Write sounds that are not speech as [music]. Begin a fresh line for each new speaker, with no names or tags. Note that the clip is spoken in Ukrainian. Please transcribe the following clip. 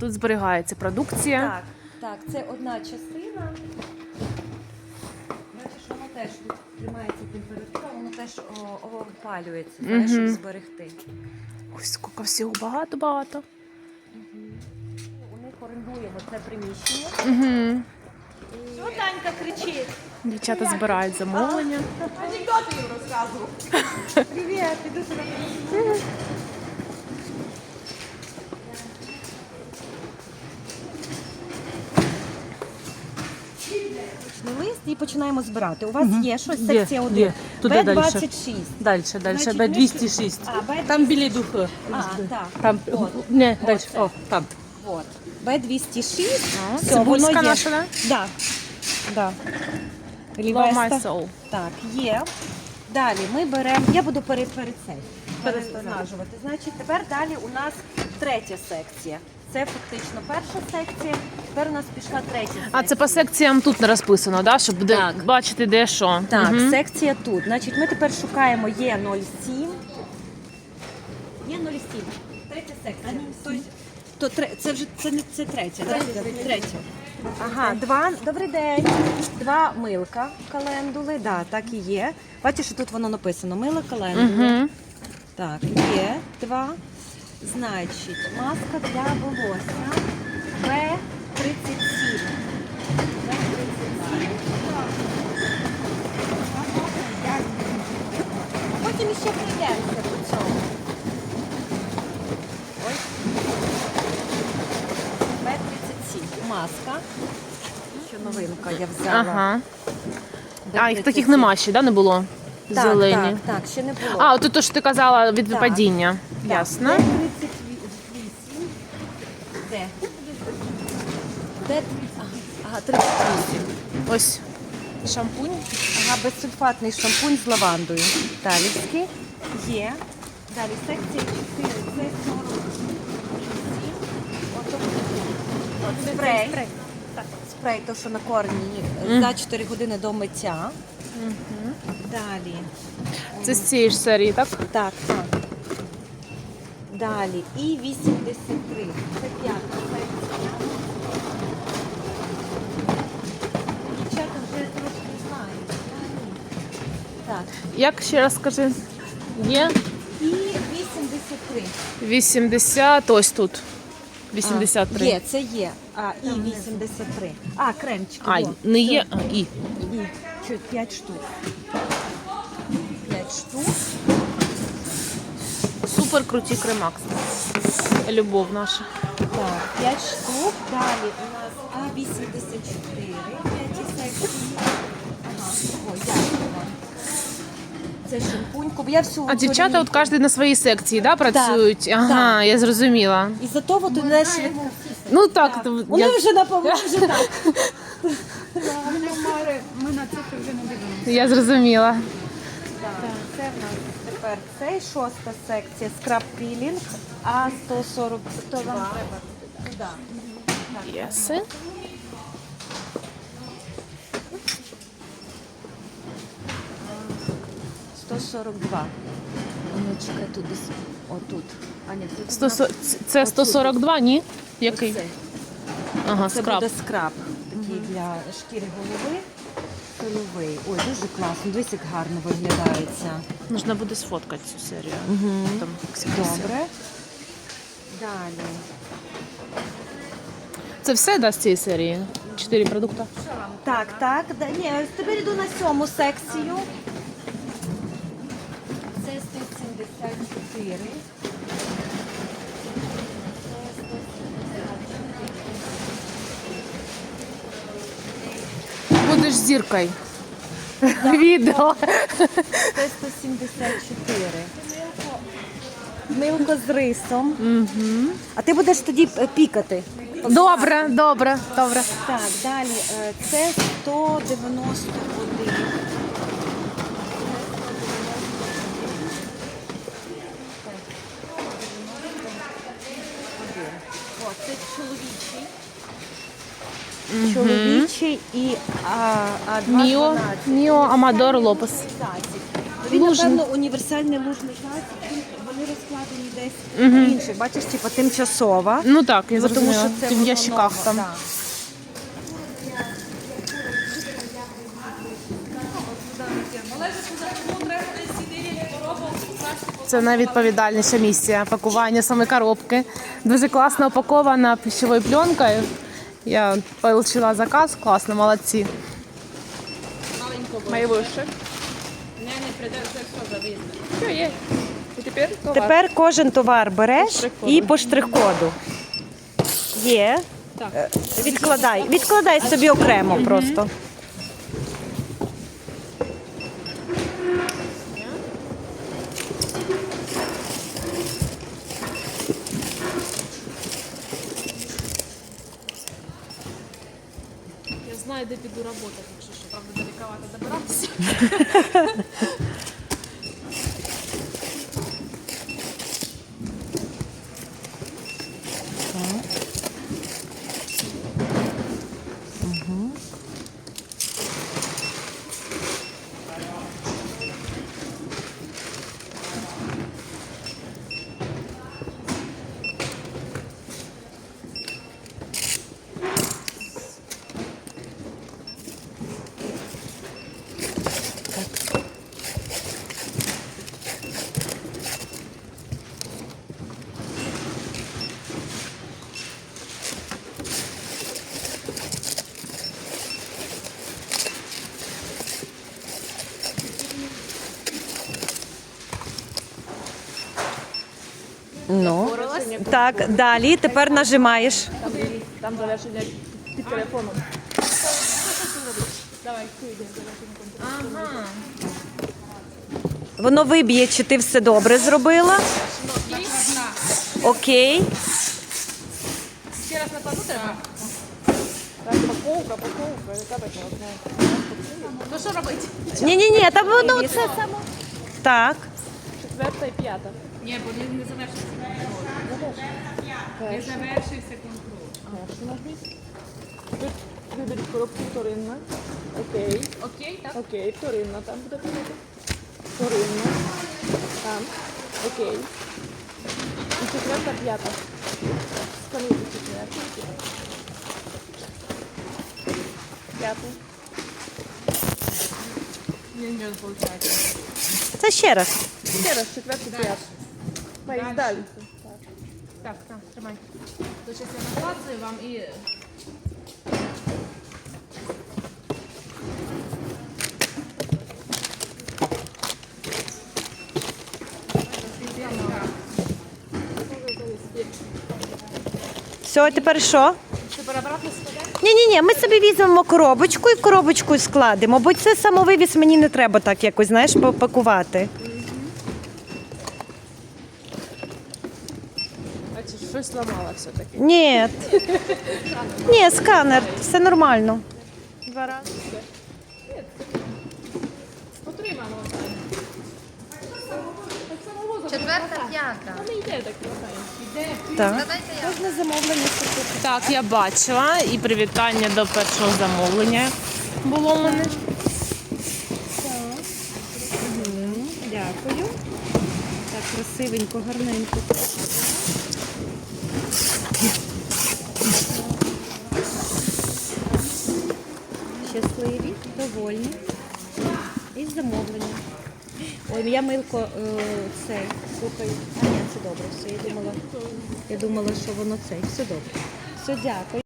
Тут зберігається продукція.
Так, так, це одна частина. Бачиш, воно теж тут тримається температура, воно теж о, опалюється, знаєш, щоб
Мгм.
зберегти.
Ось скільки всього багато-багато.
У них орендуємо це приміщення.
Угу.
Що Танька кричить?
Дівчата збирають замовлення.
Анекдоти їм розказував. [laughs] Привіт, іду сюди. Лист і починаємо збирати. У вас є щось?
Є,
Секція 1.
є. Туди.
Б26.
Далі, далі,
Значить,
Б206.
А, Б206.
Там біля духу.
А, так.
Там,
От.
не, далі, о, там.
От. Б206.
А,
Все,
цибульська
є.
наша, да?
Да. Да.
Love
Лівеста.
my soul.
Так, є. Далі ми беремо, я буду перед, перед цей переснажувати. Значить, тепер далі у нас третя секція. Це фактично перша секція. Тепер у нас пішла третя секція.
А це по секціям тут не розписано, да? щоб де-
Так.
бачити, де що.
Так,
Мгм.
секція тут. Значить, ми тепер шукаємо Є07. Є07. Третя секція. Тобто, то тре- це вже це не це третя, так? Третя. Ага, два. Добрий день. Два милка календули. Да, так і є. Бачиш, що тут воно написано. Мило календули.
Мгм.
Так, є два. Значить, маска для волосся Б37. Б37. Потім ще прийдемося до цього. Ось. Б37. Маска. Що новинка я взяла.
Ага. А, їх таких нема ще, да, не було?
Так,
Зелені.
Так, так, ще не було.
А, от то, що ти казала від
Так.
падіння.
Так,
Ясно.
Д38. Де? Де? Ага, Ага, 38.
Ось шампунь.
Ага, безсульфатний шампунь з лавандою. Талівський. Є. Далі секція 4. Це 47. Ото от спрей. Спрей, то, що на корні за 4 години до миття. Далі.
Це з цієї ж серії, так?
Так, так. Далі. І 83. Це п'ята секція. Дівчата вже трошки знають. Так.
Як ще раз скажи? Є
І 83.
80, ось тут. 83.
А, є, це є. А, і 83. А, кремчик.
А,
во.
не є, а і.
І. Чуть 5 штук. 5 штук.
Супер круті кремакс. Любов наша.
Так, 5 штук. Далі у нас А84. П'яті секції. Ага. Ой, дякую вам. Це шампуньку. Я всю
А дівчата от кожен на своїй секції, да, працюють? ага, я зрозуміла.
І за того не швидко.
Ну так, то
Вони
я,
вже напевно вже так.
я зрозуміла.
Так, це в нас тепер цей шоста секція скраб пілінг, а 140 то вам треба туди.
Єси.
– 142. Ну, чекай, тут десь отут. А, ні, тут
100, це 142, ні? Який?
Оцей.
Ага,
Це
скраб.
буде скраб такий для шкіри голови. Сольовий. Ой, дуже класно. Дивись, як гарно виглядається.
Можна буде сфоткати цю серію.
Угу.
Там.
Добре. Далі.
Це все да, з цієї серії? Чотири продукти?
Так, так. Да, ні, тепер йду на сьому секцію. Це 174.
Будеш зіркою. Відео.
Це 174. Милко з рисом. А ти будеш тоді пікати.
Добре, добре, добре.
Так, далі. е, Це 191. О, це чоловічий. Чоловічий і а, а, два
Міо,
12.
Міо Амадор Лопес.
Він
лужний.
напевно, універсальний лужний засіб. Він- Вони розкладені десь в інших. Бачиш, типу, тимчасова.
Ну так, я
Бо тому
зрозуміла.
що це
в
воно
ящиках
нове,
там.
да.
Це найвідповідальніша місія пакування саме коробки. Дуже класно упакована пищовою пленкою. Я отримала заказ, класно, молодці.
Найвище. Все є. І тепер товар.
Тепер кожен товар береш і по штрих-коду. Є. Так. Відкладай. Відкладай собі окремо просто.
Знаю, де піду працювати, якщо що, правда, далековато добиратися. [laughs]
Ну. Так, далі тепер нажимаєш.
Там завершення під телефоном.
Воно виб'є, чи ти все добре зробила. Окей.
Так, паковка, паковка, яка така одна.
Ну що робити?
Ні, ні, ні, там воно це само. Так.
Четверта і п'ята.
Ні, бо не, не завершився контроль. Не завершився контроль.
Першу нажміть. Тут виберіть коробку вторинна. Окей.
Окей, так?
Окей, вторинна там буде писати. Вторинна. Там. Окей. І четверта, п'ята. Скануйте четверту. П'яту.
Ні, не виходить.
Це ще раз.
Ще раз, четверту, п'яту. Поїзд далі.
Так, так, тримай. То зараз я наклацаю вам і...
Все, а тепер що?
Тепер обратно складати?
Ні, ні, ні, ми собі візьмемо коробочку і в коробочку складемо, бо це самовивіз мені не треба так якось, знаєш, попакувати.
А чи щось ламала все-таки?
Ні. Ні, сканер, все нормально. Два рази.
Четверта, п'ята.
Не йде так.
Так. Можна замовлення купити.
Так, я бачила і привітання до першого замовлення було в мене.
Дякую. Так, красивенько, гарненько. Щасливі, довольні. І замовлення. Ой, я милко е, цей. Слухай. А ні, все добре. Все, я думала, я думала, що воно цей. Все добре. Все, дякую.